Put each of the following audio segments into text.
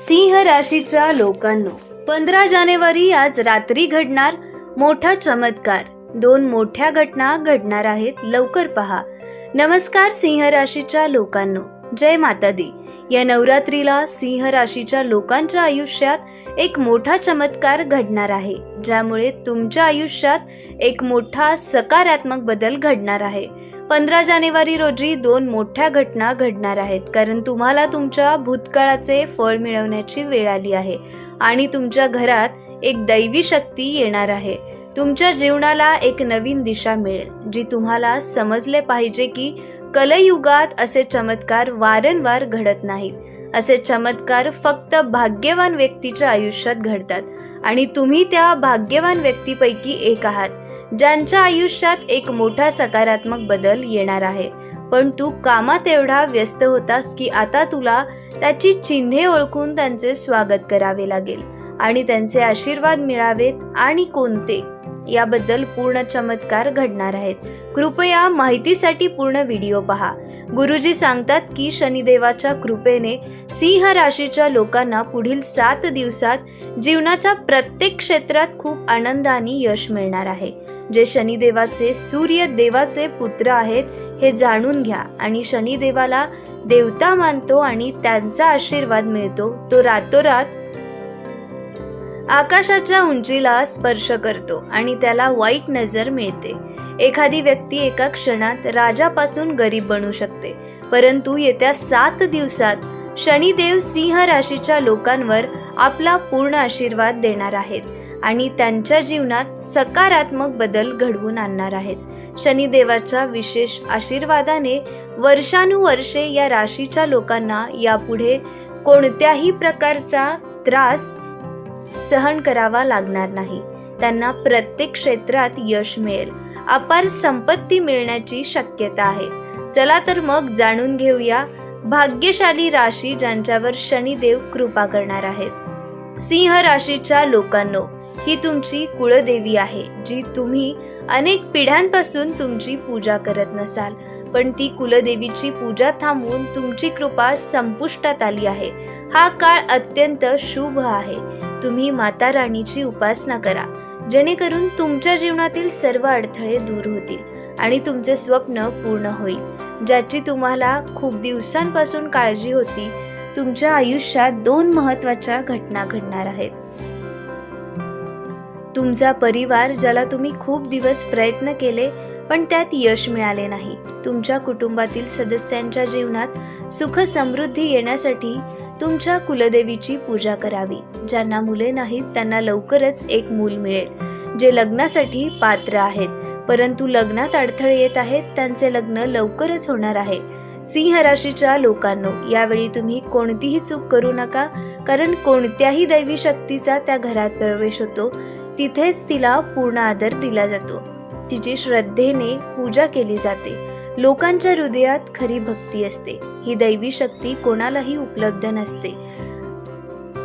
सिंह राशीच्या लोकांनो पंधरा जानेवारी आज रात्री घडणार मोठा चमत्कार. दोन मोठ्या घटना घडणार आहेत लवकर पहा. नमस्कार सिंह राशीच्या लोकांनो जय माता दी या नवरात्रीला सिंह राशीच्या लोकांच्या आयुष्यात एक मोठा चमत्कार घडणार आहे ज्यामुळे तुमच्या आयुष्यात एक मोठा सकारात्मक बदल घडणार आहे. पंधरा जानेवारी रोजी दोन मोठ्या घटना घडणार आहेत. कारण तुम्हाला तुमच्या भूतकाळाचे फळ मिळवण्याची वेळ आली आहे आणि तुमच्या घरात एक दैवी शक्ती येणार आहे. तुमच्या जीवनाला एक नवीन दिशा मिळेल जी तुम्हाला समजले पाहिजे की कलयुगात असे चमत्कार वारंवार घडत नाहीत. असे चमत्कार फक्त भाग्यवान व्यक्तीच्या आयुष्यात घडतात आणि तुम्ही त्या भाग्यवान व्यक्तीपैकी एक आहात. ज्यांच्या आयुष्यात एक मोठा सकारात्मक बदल येणार आहे. पण तू कामात एवढा व्यस्त होतास की आता तुला त्याची चिन्हे ओळखून त्यांचे स्वागत करावे लागेल आणि त्यांचे आशीर्वाद मिळावेत आणि कोणते? याबद्दल पूर्ण चमत्कार घडणार आहेत. कृपया माहितीसाठी पूर्ण व्हिडिओ पहा. गुरुजी सांगतात की शनिदेवाच्या कृपेने सिंह राशीच्या लोकांना पुढील सात दिवसात जीवनाच्या प्रत्येक क्षेत्रात खूप आनंदाने यश मिळणार आहे. जे शनिदेवाचे सूर्य देवाचे पुत्र आहेत हे जाणून घ्या. आणि शनिदेवाला देवता मानतो आणि त्यांचा आशीर्वाद मिळतो. तो रातोरात आकाशाच्या उंचीला स्पर्श करतो आणि त्याला वाईट नजर मिळते. एखादी व्यक्ती एका क्षणात राजापासून गरीब बनू शकते. परंतु येत्या सात दिवसात शनिदेव सिंह राशीच्या लोकांवर आपला पूर्ण आशीर्वाद देणार आहेत. आणि त्यांच्या जीवनात सकारात्मक बदल घडवून आणणार आहेत. शनिदेवाच्या विशेष आशीर्वादाने वर्षानुवर्षे या राशीच्या लोकांना यापुढे कोणत्याही प्रकारचा त्रास सहन करावा लागणार नाही. त्यांना प्रत्येक क्षेत्रात यश मिळेल. अपार संपत्ती मिळण्याची शक्यता आहे. चला तर मग जाणून घेऊया भाग्यशाली राशी ज्यांच्यावर शनिदेव कृपा करणार आहेत. सिंह राशीच्या लोकांनो ही तुमची कुळदेवी आहे जी तुम्ही अनेक पिढ्यांपासून तुमची पूजा करत नसाल. पण ती कुलदेवीची पूजा थांबवून तुमची कृपा संपुष्टात आली आहे. हा काळ अत्यंत शुभ आहे. तुम्ही माता राणीची उपासना करा. जेणेकरून तुमच्या जीवनातील सर्व अडथळे दूर होतील आणि तुमचे स्वप्न पूर्ण होईल. ज्याची तुम्हाला खूप दिवसांपासून काळजी होती तुमच्या आयुष्यात दोन महत्त्वाच्या घटना घडणार आहेत. तुमचा परिवार ज्याला तुम्ही खूप दिवस प्रयत्न केले पण त्यात यश मिळाले नाही. तुमच्या कुटुंबातील सदस्यांच्या जीवनात सुख समृद्धी येण्यासाठी तुमच्या कुलदेवीची पूजा करावी. ज्यांना मुले नाहीत त्यांना लवकरच एक मूल मिळेल जे लग्नासाठी पात्र आहेत. परंतु लग्नात अडथळे येत आहेत त्यांचे लग्न लवकरच होणार आहे. सिंह राशीच्या लोकांनो यावेळी तुम्ही कोणतीही चूक करू नका कारण कोणत्याही दैवी शक्तीचा त्या घरात प्रवेश होतो. तिथेच तिला पूर्ण आदर दिला जातो. तिची श्रद्धेने पूजा केली जाते. लोकांच्या हृदयात खरी भक्ती असते. ही दैवी शक्ती कोणालाही उपलब्ध नसते.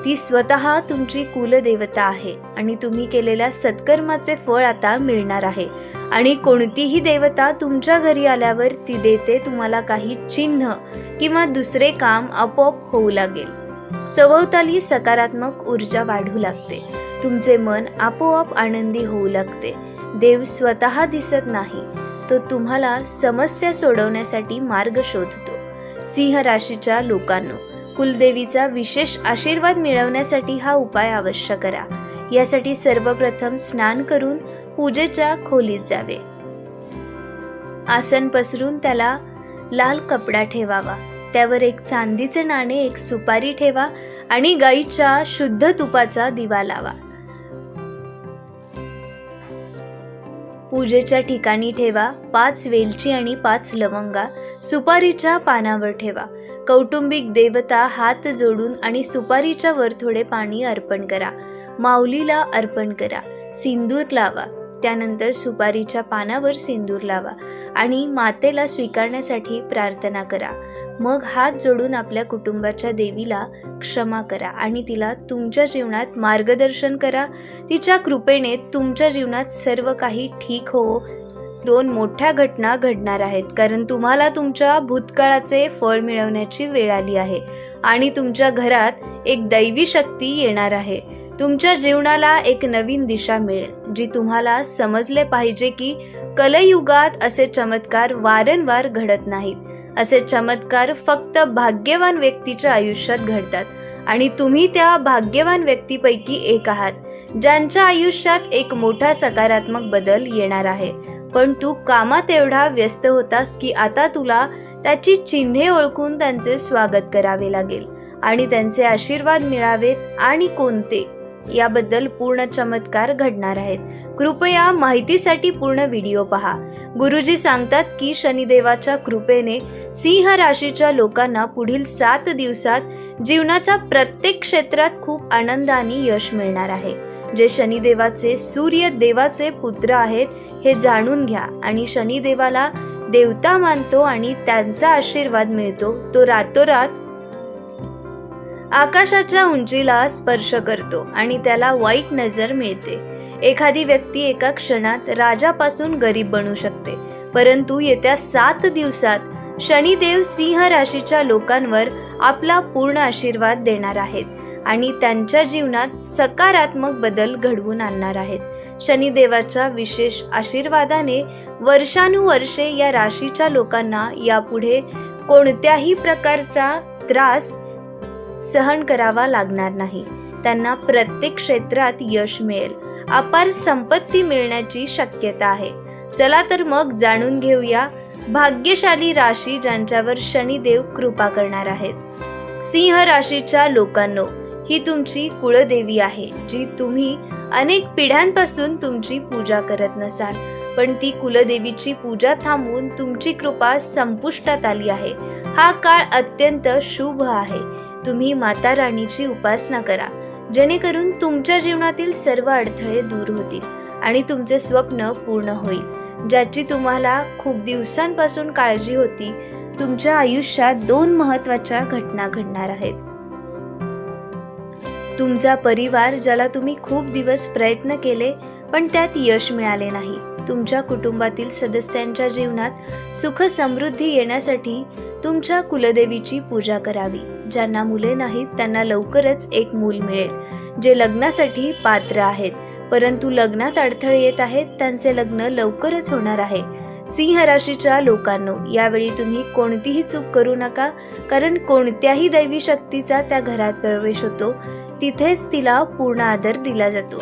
ती स्वतः तुमची कुलदेवता आहे आणि तुम्ही केलेल्या सत्कर्माचे फळ आता मिळणार आहे. आणि कोणतीही देवता तुमच्या घरी आल्यावर ती देते तुम्हाला काही चिन्ह किंवा दुसरे काम आपोआप होऊ लागेल. सभोवताली सकारात्मक ऊर्जा वाढू लागते. तुमचे मन आपोआप आनंदी होऊ लागते. देव स्वतः दिसत नाही तो तुम्हाला समस्या सोडवण्यासाठी मार्ग शोधतो. सिंह राशीच्या लोकांनो कुलदेवीचा विशेष आशीर्वाद मिळवण्यासाठी हा उपाय अवश्य करा. यासाठी सर्वप्रथम स्नान करून पूजेच्या खोलीत जावे. आसन पसरून त्याला लाल कपडा ठेवावा. त्यावर एक चांदीचे नाणे एक सुपारी ठेवा आणि गाईच्या शुद्ध तुपाचा दिवा लावा. पूजेच्या ठिकाणी ठेवा पाच वेलची आणि पाच लवंगा सुपारीच्या पानावर ठेवा. कौटुंबिक देवता हात जोडून आणि सुपारीच्या वर थोडे पाणी अर्पण करा. माऊलीला अर्पण करा. सिंदूर लावा. त्यानंतर सुपारीच्या पानावर सिंदूर लावा आणि मातेला स्वीकारण्यासाठी प्रार्थना करा. मग हात जोडून आपल्या कुटुंबाच्या देवीला क्षमा करा आणि तिला तुमच्या जीवनात मार्गदर्शन करा. तिच्या कृपेने तुमच्या जीवनात सर्व काही ठीक हो. दोन मोठ्या घटना घडणार आहेत कारण तुम्हाला तुमच्या भूतकाळाचे फळ मिळवण्याची वेळ आली आहे आणि तुमच्या घरात एक दैवी शक्ती येणार आहे. तुमच्या जीवनाला एक नवीन दिशा मिळेल जी तुम्हाला समजले पाहिजे की कलयुगात असे चमत्कार वारंवार घडत नाहीत. असे चमत्कार फक्त भाग्यवान व्यक्तीच्या आयुष्यात घडतात आणि तुम्ही त्या भाग्यवान व्यक्तीपैकी एक आहात ज्यांच्या आयुष्यात एक मोठा सकारात्मक बदल येणार आहे. पण तू कामात एवढा व्यस्त होतास की आता तुला त्याची चिन्हे ओळखून त्यांचे स्वागत करावे लागेल आणि त्यांचे आशीर्वाद मिळावेत आणि कोणते? याबद्दल पूर्ण चमत्कार घडणार आहेत. कृपया माहितीसाठी पूर्ण व्हिडिओ पहा. गुरुजी सांगतात की शनिदेवाच्या कृपेने सिंह राशीच्या लोकांना पुढील सात दिवसात जीवनाच्या प्रत्येक क्षेत्रात खूप आनंद आणि यश मिळणार आहे. जे शनिदेवाचे सूर्य देवाचे पुत्र आहेत हे जाणून घ्या आणि शनिदेवाला देवता मानतो आणि त्यांचा आशीर्वाद मिळतो. तो रातोरात आकाशाच्या उंचीला स्पर्श करतो आणि त्याला वाईट नजर मिळते. एखादी व्यक्ती एका क्षणात राजापासून गरीब बनू शकते परंतु येत्या सात दिवसात शनिदेव सिंह राशीच्या लोकांवर आपला पूर्ण आशीर्वाद देणार आहेत आणि त्यांच्या जीवनात सकारात्मक बदल घडवून आणणार आहेत. शनिदेवाच्या विशेष आशीर्वादाने वर्षानुवर्षे या राशीच्या लोकांना यापुढे कोणत्याही प्रकारचा त्रास सहन करावा लागणार नाही. त्यांना प्रत्येक क्षेत्रात यश मिळेल. अपार संपत्ती मिळण्याची शक्यता आहे. चला तर मग जाणून घेऊया भाग्यशाली राशी ज्यांच्यावर शनिदेव कृपा करणार आहेत. सिंह राशीच्या लोकांनो ही तुमची कुळदेवी आहे जी तुम्ही अनेक पिढ्यांपासून तुमची पूजा करत नसाल. पण ती कुलदेवीची पूजा थांबवून तुमची कृपा संपुष्टात आली आहे. हा काळ अत्यंत शुभ आहे. तुम्ही माता राणीची उपासना करा. जेणेकरून तुमच्या जीवनातील सर्व अडथळे दूर होतील आणि तुमचे स्वप्न पूर्ण होईल. ज्याची तुम्हाला खूप दिवसांपासून काळजी होती तुमच्या आयुष्यात दोन महत्त्वाच्या घटना घडणार आहेत. तुमचा परिवार ज्याला तुम्ही खूप दिवस प्रयत्न केले पण त्यात यश मिळाले नाही. तुमच्या कुटुंबातील सदस्यांच्या जीवनात सुख समृद्धी येण्यासाठी तुमच्या कुलदेवीची पूजा करावी. ज्यांना मुले नाहीत त्यांना लवकरच एक मूल मिळेल जे लग्नासाठी पात्र आहेत. परंतु लग्नात अडथळे येत आहेत त्यांचे लग्न लवकरच होणार आहे. सिंह राशीच्या लोकांनो यावेळी तुम्ही कोणतीही चूक करू नका कारण कोणत्याही दैवी शक्तीचा त्या घरात प्रवेश होतो. तिथेच तिला पूर्ण आदर दिला जातो.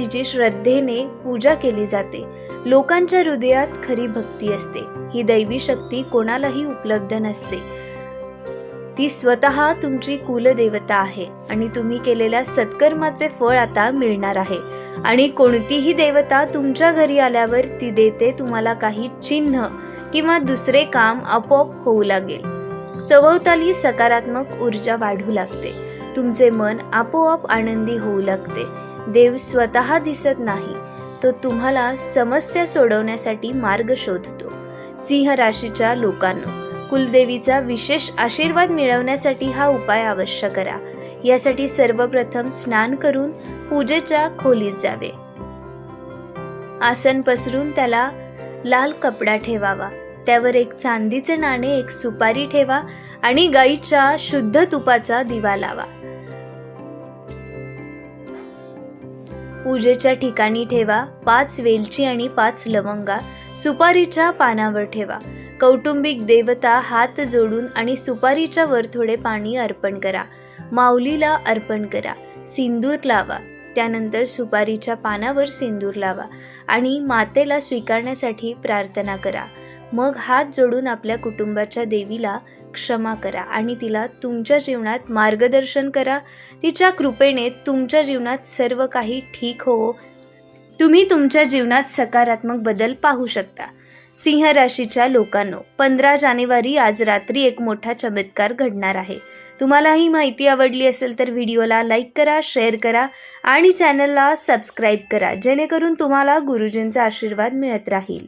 तिची श्रद्धेने पूजा केली जाते. लोकांच्या हृदयात खरी भक्ती असते. ही दैवी शक्ती कोणालाही उपलब्ध नसते. ती स्वतः तुमची कुलदेवता आहे आणि तुम्ही केलेल्या सत्कर्माचे फळ आता मिळणार आहे. आणि कोणतीही देवता तुमच्या घरी आल्यावर ती देते तुम्हाला काही चिन्ह किंवा दुसरे काम आपोआप होऊ लागेल. सभोवताली सकारात्मक ऊर्जा वाढू लागते. तुमचे मन आपोआप आनंदी होऊ लागते. देव स्वतः दिसत नाही तो तुम्हाला समस्या सोडवण्यासाठी मार्ग शोधतो. सिंह राशीच्या लोकांनो कुलदेवीचा विशेष आशीर्वाद मिळवण्यासाठी हा उपाय अवश्य करा. यासाठी सर्वप्रथम स्नान करून पूजेच्या खोलीत जावे. आसन पसरून त्याला लाल कपडा ठेवावा. त्यावर एक चांदीचे नाणे एक सुपारी ठेवा आणि गाईच्या शुद्ध तुपाचा दिवा लावा. पूजेच्या ठिकाणी ठेवा पाच वेलची आणि पाच लवंगा. सुपारीच्या पानावर ठेवा. कौटुंबिक देवता हात जोडून आणि सुपारीच्या वर थोडे पाणी अर्पण करा. माऊलीला अर्पण करा. सिंदूर लावा. त्यानंतर सुपारीच्या पानावर सिंदूर लावा आणि मातेला स्वीकारण्यासाठी प्रार्थना करा. मग हात जोडून आपल्या कुटुंबाच्या देवीला क्षमा करा आणि तिला तुमच्या जीवनात मार्गदर्शन करा. तिच्या कृपेने तुमच्या जीवनात सर्व काही ठीक होवो तुम्ही तुमच्या जीवनात सकारात्मक बदल पाहू शकता. सिंह राशीच्या लोकांनो पंधरा जानेवारी आज रात्री एक मोठा चमत्कार घडणार आहे. तुम्हाला ही माहिती आवडली असेल तर व्हिडिओला लाईक करा शेअर करा आणि चॅनलला सबस्क्राईब करा जेणेकरून तुम्हाला गुरुजींचा आशीर्वाद मिळत राहील.